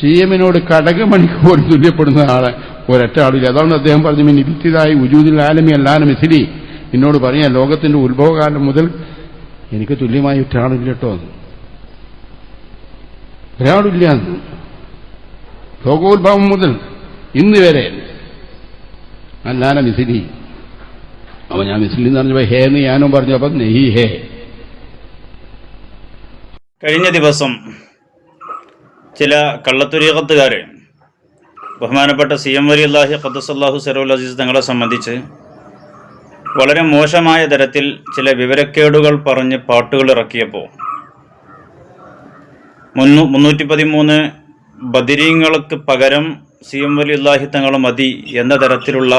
C എമ്മിനോട് കടകമണിക്ക് പോലും തുല്യപ്പെടുന്ന ആളെ ഒരൊറ്റ ആളില്ല. അതുകൊണ്ട് അദ്ദേഹം പറഞ്ഞു മിനി വിത്തിതായി ഉജൂദിൽ ആലമി അല്ലാന മിഥിലി എന്നോട് പറയാൻ ലോകത്തിന്റെ ഉത്ഭവകാലം മുതൽ എനിക്ക് തുല്യമായി ഒരാളില്ല കേട്ടോ ഒരാളില്ല. ലോകോത്ഭവം മുതൽ ഇന്ന് വരെ അല്ലാന മിഥിലി അപ്പൊ ഞാൻ മിസിലി എന്ന് പറഞ്ഞപ്പോ ഹേ എന്ന് ഞാനും പറഞ്ഞു. അപ്പൊ നെഹി ഹേ. കഴിഞ്ഞ ദിവസം ചില കള്ളത്തുരീകത്തുകാർ ബഹുമാനപ്പെട്ട സി എം വലി അള്ളാഹി ഖദ്സല്ലാഹു സറുൽ അസീസ് തങ്ങളെ സംബന്ധിച്ച് വളരെ മോശമായ തരത്തിൽ ചില വിവരക്കേടുകൾ പറഞ്ഞ് പാട്ടുകൾ ഇറക്കിയപ്പോൾ മുന്നൂ മുന്നൂറ്റി പതിമൂന്ന് ബദിരീങ്ങൾക്ക് പകരം സി എം വലി അള്ളാഹി തങ്ങൾ മതി എന്ന തരത്തിലുള്ള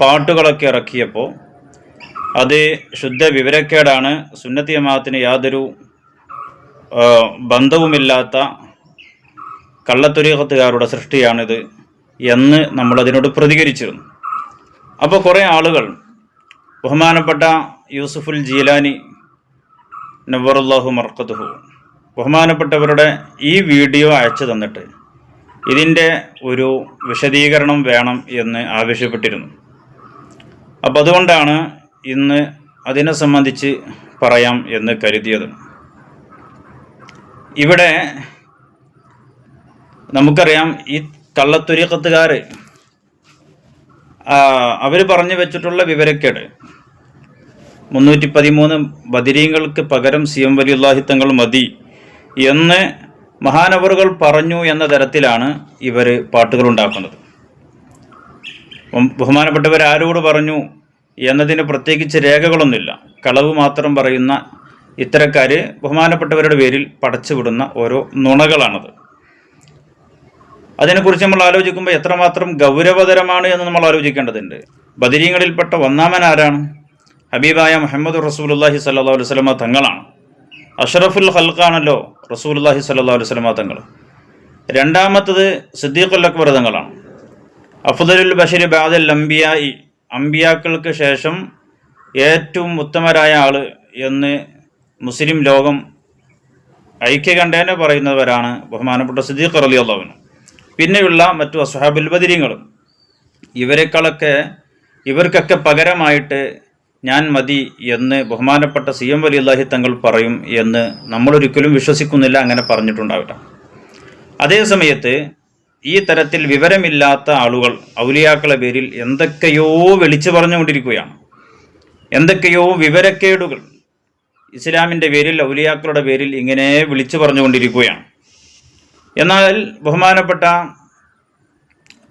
പാട്ടുകളൊക്കെ ഇറക്കിയപ്പോൾ അത് ശുദ്ധ വിവരക്കേടാണ്. സുന്നത്തിയമാത്തിന് യാതൊരു ബന്ധവുമില്ലാത്ത കള്ളത്തുരീകത്തുകാരുടെ സൃഷ്ടിയാണിത് എന്ന് നമ്മളതിനോട് പ്രതികരിച്ചിരുന്നു. അപ്പോൾ കുറേ ആളുകൾ ബഹുമാനപ്പെട്ട യൂസുഫുൽ ജീലാനി നവറുല്ലാഹു മർക്കത്തുഹു ബഹുമാനപ്പെട്ടവരുടെ ഈ വീഡിയോ അയച്ചു തന്നിട്ട് ഇതിന്റെ ഒരു വിശദീകരണം വേണം എന്ന് ആവശ്യപ്പെട്ടിരുന്നു. അപ്പം അതുകൊണ്ടാണ് ഇന്ന് അതിനെ സംബന്ധിച്ച് പറയാം എന്ന് കരുതിയത്. ഇവിടെ നമുക്കറിയാം ഈ കള്ളത്തുരിക്കത്തുകാർ അവർ പറഞ്ഞു വെച്ചിട്ടുള്ള വിവരക്കേട്. മുന്നൂറ്റി പതിമൂന്ന് ബദിരീങ്ങൾക്ക് പകരം സി എം വലിയുല്ലാഹി തങ്ങൾ മതി എന്ന് മഹാനവറുകൾ പറഞ്ഞു എന്ന തരത്തിലാണ് ഇവർ പാട്ടുകൾ ഉണ്ടാക്കുന്നത് ബഹുമാനപ്പെട്ടവർ ആരോട് പറഞ്ഞു എന്നതിന് പ്രത്യേകിച്ച് രേഖകളൊന്നുമില്ല. കളവ് മാത്രം പറയുന്ന ഇത്തരക്കാർ ബഹുമാനപ്പെട്ടവരുടെ പേരിൽ പടച്ചുവിടുന്ന ഓരോ നുണകളാണത്. അതിനെക്കുറിച്ച് നമ്മൾ ആലോചിക്കുമ്പോൾ എത്രമാത്രം ഗൗരവതരമാണ് എന്ന് നമ്മൾ ആലോചിക്കേണ്ടതുണ്ട്. ബദിരീങ്ങളിൽപ്പെട്ട ഒന്നാമൻ ആരാണ്? ഹബീബായ മുഹമ്മദ് റസൂലുല്ലാഹി സല്ലാ അലൈഹി സ്വലമ തങ്ങളാണ്. അഷറഫുൽ ഹൽക്കാണല്ലോ റസൂലുല്ലാഹി സല്ലാ അലൈഹി സ്വലമ തങ്ങൾ. രണ്ടാമത്തത് സിദ്ദീഖുൽ അക്ബർ തങ്ങളാണ്. അഫ്ദലുൽ ബഷീർ ബാദൽ അംബിയായി അംബിയാക്കൾക്ക് ശേഷം ഏറ്റവും ഉത്തമരായ ആൾ എന്ന് മുസ്ലിം ലോകം ഐക്യകണ്ഠേന പറയുന്നവരാണ് ബഹുമാനപ്പെട്ട സിദ്ദീഖ് അലി അള്ളാഹുവിന് പിന്നെയുള്ള മറ്റു അസ്ഹാബുൽ ബദിരിങ്ങളും ഇവരെക്കാളൊക്കെ ഇവർക്കൊക്കെ പകരമായിട്ട് ഞാൻ മതി എന്ന് ബഹുമാനപ്പെട്ട സി എം വലി അള്ളാഹി തങ്ങൾ പറയും എന്ന് നമ്മളൊരിക്കലും വിശ്വസിക്കുന്നില്ല അങ്ങനെ പറഞ്ഞിട്ടുണ്ടാവില്ല അതേസമയത്ത് ഈ തരത്തിൽ വിവരമില്ലാത്ത ആളുകൾ ഔലിയാക്കളെ പേരിൽ എന്തൊക്കെയോ വിളിച്ചു പറഞ്ഞുകൊണ്ടിരിക്കുകയാണ്. എന്തൊക്കെയോ വിവരക്കേടുകൾ ഇസ്ലാമിന്റെ പേരിൽ ഔലിയാക്കളുടെ പേരിൽ ഇങ്ങനെ വിളിച്ചു പറഞ്ഞുകൊണ്ടിരിക്കുകയാണ്. എന്നാൽ ബഹുമാനപ്പെട്ട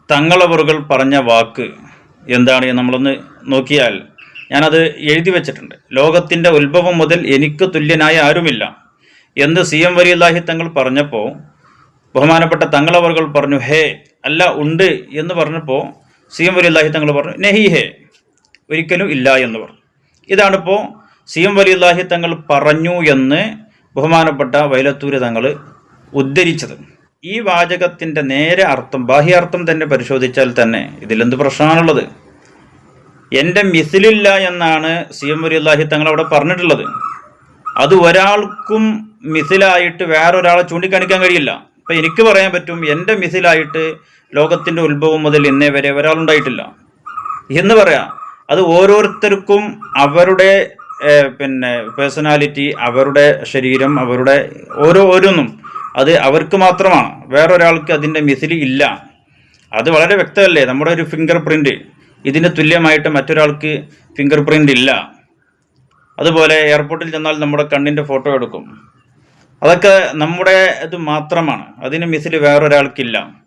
തങ്ങളവറുകൾ പറഞ്ഞ വാക്ക് എന്താണ് നമ്മളൊന്ന് നോക്കിയാൽ ഞാനത് എഴുതി വെച്ചിട്ടുണ്ട്. ലോകത്തിന്റെ ഉത്ഭവം മുതൽ എനിക്ക് തുല്യനായ ആരുമില്ല എന്ന് സി എം വലിയല്ലാഹി തങ്ങൾ പറഞ്ഞപ്പോൾ ബഹുമാനപ്പെട്ട തങ്ങളവറുകൾ പറഞ്ഞു ഹേ അല്ല ഉണ്ട് എന്ന് പറഞ്ഞപ്പോൾ സി എം വലിയല്ലാഹി തങ്ങൾ പറഞ്ഞു നെഹി ഹേ ഒരിക്കലും ഇല്ല എന്ന് പറഞ്ഞു. ഇതാണിപ്പോൾ സി എം വലിയല്ലാഹി തങ്ങൾ പറഞ്ഞു എന്ന് ബഹുമാനപ്പെട്ട വൈലത്തൂര് തങ്ങൾ ഉദ്ധരിച്ചത്. ഈ വാചകത്തിന്റെ നേരെ അർത്ഥം ബാഹ്യാർത്ഥം തന്നെ പരിശോധിച്ചാൽ തന്നെ ഇതിലെന്ത് പ്രശ്നമാണുള്ളത്? എന്റെ മിസിലില്ല എന്നാണ് സി എം വലിയല്ലാഹി തങ്ങൾ അവിടെ പറഞ്ഞിട്ടുള്ളത്. അത് ഒരാൾക്കും മിസിലായിട്ട് വേറൊരാളെ ചൂണ്ടിക്കാണിക്കാൻ കഴിയില്ല. അപ്പം എനിക്ക് പറയാൻ പറ്റും എന്റെ മിസിലായിട്ട് ലോകത്തിന്റെ ഉത്ഭവം മുതൽ ഇന്നേ വരെ ഒരാളുണ്ടായിട്ടില്ല. എന്ന് പറയാം അത് ഓരോരുത്തർക്കും അവരുടെ പിന്നെ പേഴ്സണാലിറ്റി അവരുടെ ശരീരം അവരുടെ ഓരോ ഓരോന്നും അത് അവർക്ക് മാത്രമാണ്. വേറൊരാൾക്ക് അതിന്റെ മിസിലി ഇല്ല. അത് വളരെ വ്യക്തമല്ലേ? നമ്മുടെ ഒരു ഫിംഗർ പ്രിന്റ് ഇതിന് തുല്യമായിട്ട് മറ്റൊരാൾക്ക് ഫിംഗർ പ്രിന്റ് ഇല്ല. അതുപോലെ എയർപോർട്ടിൽ ചെന്നാൽ നമ്മുടെ കണ്ണിന്റെ ഫോട്ടോ എടുക്കും. അതൊക്കെ നമ്മുടെ ഇത് മാത്രമാണ്. അതിന് മിസിൽ വേറൊരാൾക്കില്ല.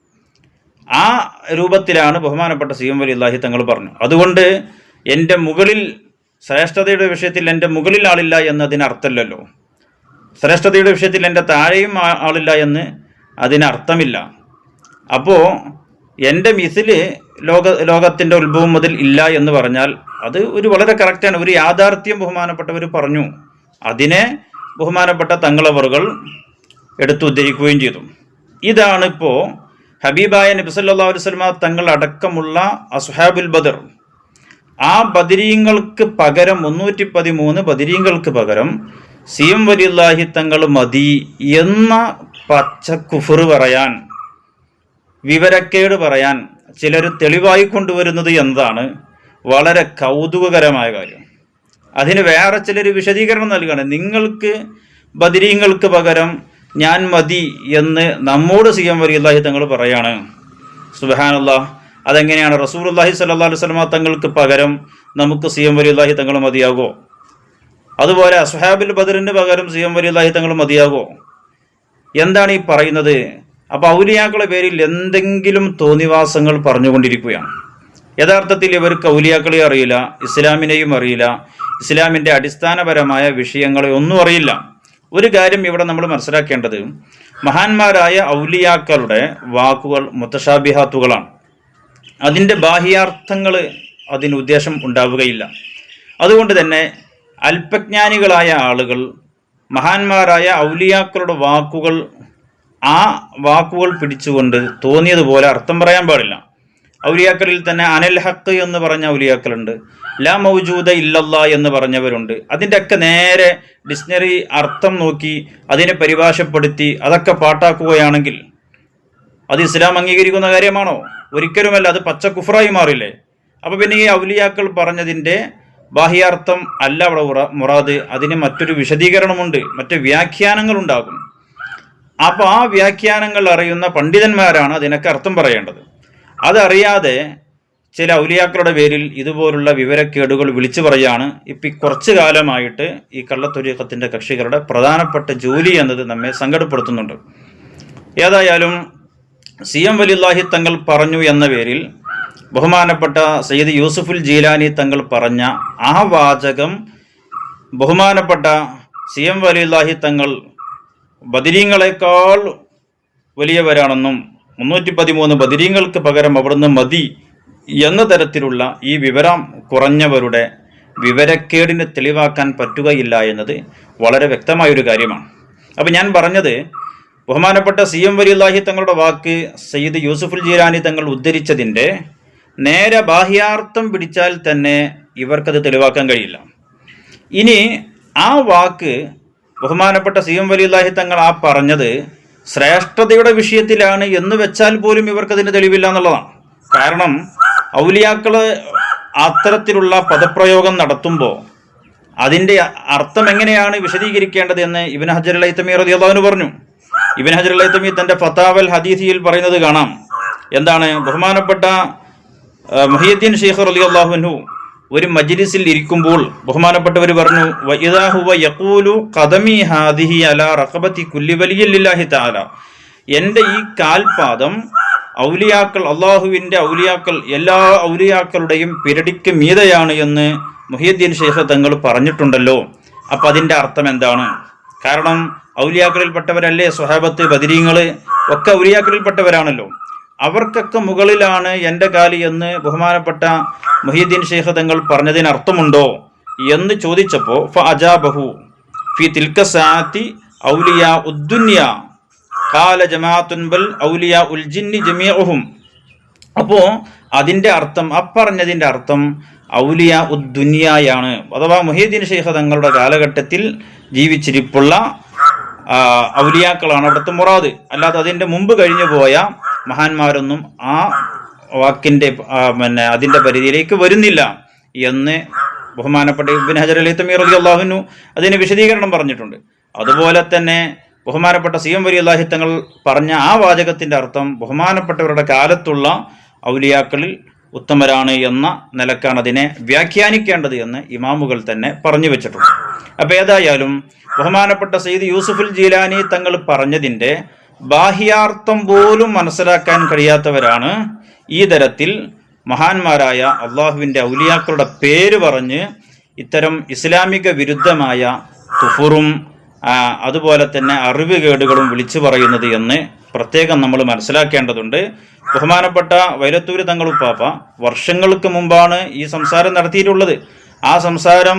ആ രൂപത്തിലാണ് ബഹുമാനപ്പെട്ട സി എം വലി തങ്ങൾ പറഞ്ഞു. അതുകൊണ്ട് എന്റെ മുകളിൽ ശ്രേഷ്ഠതയുടെ വിഷയത്തിൽ എന്റെ മുകളിൽ ആളില്ല എന്നതിന് അർത്ഥമില്ലല്ലോ ശ്രേഷ്ഠതയുടെ വിഷയത്തിൽ എന്റെ താഴെയും ആളില്ല എന്ന് അതിനർത്ഥമില്ല. അപ്പോൾ എന്റെ മിസിൽ ലോക ലോകത്തിന്റെ ഉത്ഭവം മുതൽ ഇല്ല എന്ന് പറഞ്ഞാൽ അത് ഒരു വളരെ കറക്റ്റാണ് ഒരു യാഥാർത്ഥ്യം ബഹുമാനപ്പെട്ടവർ പറഞ്ഞു. അതിനെ ബഹുമാനപ്പെട്ട തങ്ങളവറുകൾ എടുത്തുദ്ധരിക്കുകയും ചെയ്തു. ഇതാണിപ്പോൾ ഹബീബായ നബി സല്ലല്ലാഹു അലൈഹി വസല്ലമ തങ്ങൾ അടക്കമുള്ള അസ്ഹാബുൽ ബദർ. ആ ബദിരീങ്ങൾക്ക് പകരം മുന്നൂറ്റി പതിമൂന്ന് ബദിരീങ്ങൾക്ക് പകരം സി എം വലിയുല്ലാഹി തങ്ങൾ മതി എന്ന പച്ച കുഫർ പറയാൻ വിവരക്കേട് പറയാൻ ചിലർ തെളിവായി കൊണ്ടുവരുന്നത് എന്താണ്? വളരെ കൗതുകകരമായ കാര്യം. അതിന് വേറെ ചിലർ വിശദീകരണം നൽകണം. നിങ്ങൾക്ക് ബദിരീങ്ങൾക്ക് പകരം ഞാൻ മതി എന്ന് നമ്മോട് സി എം വലി അള്ളാഹി തങ്ങൾ പറയാണ്. സുബഹാനല്ല അതെങ്ങനെയാണ് റസൂർ അള്ളാഹി സല്ലാ അലൈഹി സ്വലമ തങ്ങൾക്ക് പകരം നമുക്ക് സി എം വലി അള്ളാഹി തങ്ങൾ മതിയാകോ? അതുപോലെ അസ്ഹാബിൽ ബദറിന് പകരം സി എം വലി അള്ളാഹി തങ്ങൾ മതിയാകുമോ എന്താണ് ഈ പറയുന്നത്? അപ്പൊ ഔലിയാക്കളുടെ പേരിൽ എന്തെങ്കിലും തോന്നിവാസങ്ങൾ പറഞ്ഞുകൊണ്ടിരിക്കുകയാണ്. യഥാർത്ഥത്തിൽ ഇവർക്ക് ഔലിയാക്കളെ അറിയില്ല ഇസ്ലാമിനെയും അറിയില്ല ഇസ്ലാമിന്റെ അടിസ്ഥാനപരമായ വിഷയങ്ങളെ ഒന്നും അറിയില്ല. ഒരു കാര്യം ഇവിടെ നമ്മൾ മനസ്സിലാക്കേണ്ടത് മഹാന്മാരായ ഔലിയാക്കളുടെ വാക്കുകൾ മുത്തശാബിഹാത്തുകളാണ്. അതിന്റെ ബാഹ്യാർത്ഥങ്ങൾ അതിന് ഉദ്ദേശം ഉണ്ടാവുകയില്ല. അതുകൊണ്ട് തന്നെ അല്പജ്ഞാനികളായ ആളുകൾ മഹാന്മാരായ ഔലിയാക്കളുടെ വാക്കുകൾ ആ വാക്കുകൾ പിടിച്ചുകൊണ്ട് തോന്നിയതുപോലെ അർത്ഥം പറയാൻ പാടില്ല. ഔലിയാക്കളിൽ തന്നെ അനൽ ഹക്ക് എന്ന് പറഞ്ഞ ഔലിയാക്കളുണ്ട്. ലാ മൗജൂദ ഇല്ലല്ല എന്ന് പറഞ്ഞവരുണ്ട്. അതിന്റെ ഒക്കെ നേരെ ഡിക്ഷണറി അർത്ഥം നോക്കി അതിനെ പരിഭാഷപ്പെടുത്തി അതൊക്കെ പാട്ടാക്കുകയാണെങ്കിൽ അത് ഇസ്ലാം അംഗീകരിക്കുന്ന കാര്യമാണോ? ഒരിക്കലുമല്ല അത് പച്ച കുഫറായി മാറില്ലേ? അപ്പോൾ പിന്നെ ഈ ഔലിയാക്കൾ പറഞ്ഞതിന്റെ ബാഹ്യാർത്ഥം അല്ല അവിടെ മുറാദ്. അതിന് മറ്റൊരു വിശദീകരണമുണ്ട്. മറ്റു വ്യാഖ്യാനങ്ങൾ ഉണ്ടാകും അപ്പോൾ ആ വ്യാഖ്യാനങ്ങൾ അറിയുന്ന പണ്ഡിതന്മാരാണ് അതിനൊക്കെ അർത്ഥം പറയേണ്ടത്. അതറിയാതെ ചില ഔലിയാക്കളുടെ പേരിൽ ഇതുപോലുള്ള വിവരക്കേടുകൾ വിളിച്ചു പറയാണ്. ഇപ്പം കുറച്ചു കാലമായിട്ട് ഈ കള്ളത്തൊരീക്കത്തിന്റെ കക്ഷികളുടെ പ്രധാനപ്പെട്ട ജോലി എന്നത് നമ്മെ സങ്കടപ്പെടുത്തുന്നുണ്ട്. ഏതായാലും സി എം വലില്ലാഹി തങ്ങൾ പറഞ്ഞു എന്ന പേരിൽ ബഹുമാനപ്പെട്ട സയ്യിദ് യൂസുഫുൽ ജീലാനി തങ്ങൾ പറഞ്ഞ ആ വാചകം ബഹുമാനപ്പെട്ട സി എം വലിയുല്ലാഹി തങ്ങൾ ബദിരീങ്ങളെക്കാൾ വലിയവരാണെന്നും മുന്നൂറ്റി പതിമൂന്ന് ബദിരീങ്ങൾക്ക് പകരം അവിടുന്ന് മതി എന്ന തരത്തിലുള്ള ഈ വിവരം കുറഞ്ഞവരുടെ വിവരക്കേടിന് തെളിവാക്കാൻ പറ്റുകയില്ല എന്നത് വളരെ വ്യക്തമായൊരു കാര്യമാണ്. അപ്പം ഞാൻ പറഞ്ഞത് ബഹുമാനപ്പെട്ട സി എം വലിയുല്ലാഹി തങ്ങളുടെ വാക്ക് സയ്യിദ് യൂസുഫുൽ ജീലാനി തങ്ങൾ ഉദ്ധരിച്ചതിന്റെ നേരെ ബാഹ്യാർത്ഥം പിടിച്ചാൽ തന്നെ ഇവർക്കത് തെളിവാക്കാൻ കഴിയില്ല. ഇനി ആ വാക്ക് ബഹുമാനപ്പെട്ട സി എം വലിയുല്ലാഹി തങ്ങൾ ആ പറഞ്ഞത് ശ്രേഷ്ഠതയുടെ വിഷയത്തിലാണ് എന്ന് വെച്ചാൽ പോലും ഇവർക്കതിന് തെളിവില്ല എന്നുള്ളതാണ്. കാരണം ഔലിയാക്കൾ അത്തരത്തിലുള്ള പദപ്രയോഗം നടത്തുമ്പോൾ അതിന്റെ അർത്ഥം എങ്ങനെയാണ് വിശദീകരിക്കേണ്ടത് എന്ന് ഇബിൻ ഹജർ അലൈത്തമി അള്ളാഹുന് പറഞ്ഞു. ഇബിൻ ഹജർ അലൈത്തമി തന്റെ ഫത്താവൽ ഹദീസിയിൽ പറയുന്നത് കാണാം. എന്താണ്? ബഹുമാനപ്പെട്ട മുഹിയുദ്ദീൻ ഷെയ്ഖ് അലി അള്ളാഹുനു ഒരു മജ്ലിസിൽ ഇരിക്കുമ്പോൾ ബഹുമാനപ്പെട്ടവർ പറഞ്ഞു "വഇദാ ഹുവ യഖൂലു ഖദമി ഹാദിഹി അല കുല്ലി വലിയില്ലാഹി തആല. എന്റെ ഈ കാൽപാദം ഔലിയാക്കൾ അള്ളാഹുവിന്റെ ഔലിയാക്കൾ എല്ലാ ഔലിയാക്കളുടെയും പിരടിക്ക് മീതയാണ് എന്ന് മുഹിയുദ്ദീൻ ഷെയ്ഖ് തങ്ങൾ പറഞ്ഞിട്ടുണ്ടല്ലോ. അപ്പം അതിന്റെ അർത്ഥം എന്താണ്? കാരണം ഔലിയാക്കളിൽപ്പെട്ടവരല്ലേ സ്വഹാബത്ത് ബദിരീങ്ങൾ ഒക്കെ ഔലിയാക്കളിൽപ്പെട്ടവരാണല്ലോ. അവർക്കൊക്കെ മുകളിലാണ് എന്റെ കാലി എന്ന് ബഹുമാനപ്പെട്ട മുഹീദ്ദീൻ ഷെയ്ഖ് തങ്ങൾ പറഞ്ഞതിന് അർത്ഥമുണ്ടോ എന്ന് ചോദിച്ചപ്പോൾ ഫ അജാബഹു ഫി തിൽക്ക സാത്തി ഔലിയ ഉദ്ദുന്യ കാല ജമാഅത്തുൻ ബൽ ഔലിയ ഉൽജിന്നി ജമിയഹും അപ്പോൾ അതിന്റെ അർത്ഥം അപ്പറഞ്ഞതിന്റെ അർത്ഥം ഔലിയ ഉദ്ദുനിയായാണ്. അഥവാ മുഹീദ്ദീൻ ഷെയ്ഖ് തങ്ങളുടെ കാലഘട്ടത്തിൽ ജീവിച്ചിരിപ്പുള്ള ഔലിയാക്കളാണ് അവിടുത്തെ മുറാദ്. അല്ലാതെ അതിന്റെ മുമ്പ് കഴിഞ്ഞു പോയ മഹാന്മാരൊന്നും ആ വാക്കിന്റെ പിന്നെ അതിന്റെ പരിധിയിലേക്ക് വരുന്നില്ല എന്ന് ബഹുമാനപ്പെട്ട ഇബിൻ ഹജർ അലി തമീർ അലി അള്ളാഹുനു അതിന് വിശദീകരണം പറഞ്ഞിട്ടുണ്ട്. അതുപോലെ തന്നെ ബഹുമാനപ്പെട്ട സി എം വലി അള്ളാഹിത്തങ്ങൾ പറഞ്ഞ ആ വാചകത്തിന്റെ അർത്ഥം ബഹുമാനപ്പെട്ടവരുടെ കാലത്തുള്ള ഔലിയാക്കളിൽ ഉത്തമരാണ് എന്ന നിലക്കാണ് അതിനെ വ്യാഖ്യാനിക്കേണ്ടത് എന്ന് ഇമാമുകൾ തന്നെ പറഞ്ഞു വെച്ചിട്ടുണ്ട്. അപ്പോൾ ഏതായാലും ബഹുമാനപ്പെട്ട സയ്യിദ് യൂസുഫുൽ ജീലാനി തങ്ങൾ പറഞ്ഞതിന്റെ ബാഹ്യാർത്ഥം പോലും മനസ്സിലാക്കാൻ കഴിയാത്തവരാണ് ഈ തരത്തിൽ മഹാന്മാരായ അള്ളാഹുവിന്റെ ഔലിയാക്കളുടെ പേര് പറഞ്ഞ് ഇത്തരം ഇസ്ലാമിക വിരുദ്ധമായ തുഫുറും അതുപോലെ തന്നെ അറിവുകേടുകളും വിളിച്ചു പറയുന്നത് എന്ന് പ്രത്യേകം നമ്മൾ മനസ്സിലാക്കേണ്ടതുണ്ട്. ബഹുമാനപ്പെട്ട വൈലത്തൂര് തങ്ങളുപ്പാപ്പ വർഷങ്ങൾക്ക് മുമ്പാണ് ഈ സംസാരം നടത്തിയിട്ടുള്ളത്. ആ സംസാരം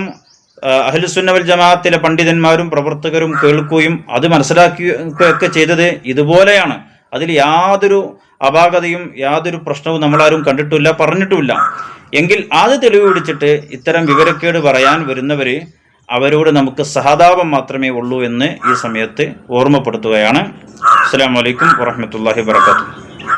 അഹ്ലുസുന്നവൽ ജമാഅത്തിലെ പണ്ഡിതന്മാരും പ്രവർത്തകരും കേൾക്കുകയും അത് മനസ്സിലാക്കുകയൊക്കെ ചെയ്തത് ഇതുപോലെയാണ്. അതിൽ യാതൊരു അപാകതയും യാതൊരു പ്രശ്നവും നമ്മളാരും കണ്ടിട്ടില്ല പറഞ്ഞിട്ടുമില്ല. എങ്കിൽ അത് തെളിവ് പിടിച്ചിട്ട് ഇത്തരം വിവരക്കേട് പറയാൻ വരുന്നവര് അവരോട് നമുക്ക് സഹതാപം മാത്രമേ ഉള്ളൂ എന്ന് ഈ സമയത്ത് ഓർമ്മപ്പെടുത്തുകയാണ്. അസ്സാം വലൈക്കും വാഹമത്തല്ലാഹി വാത്തു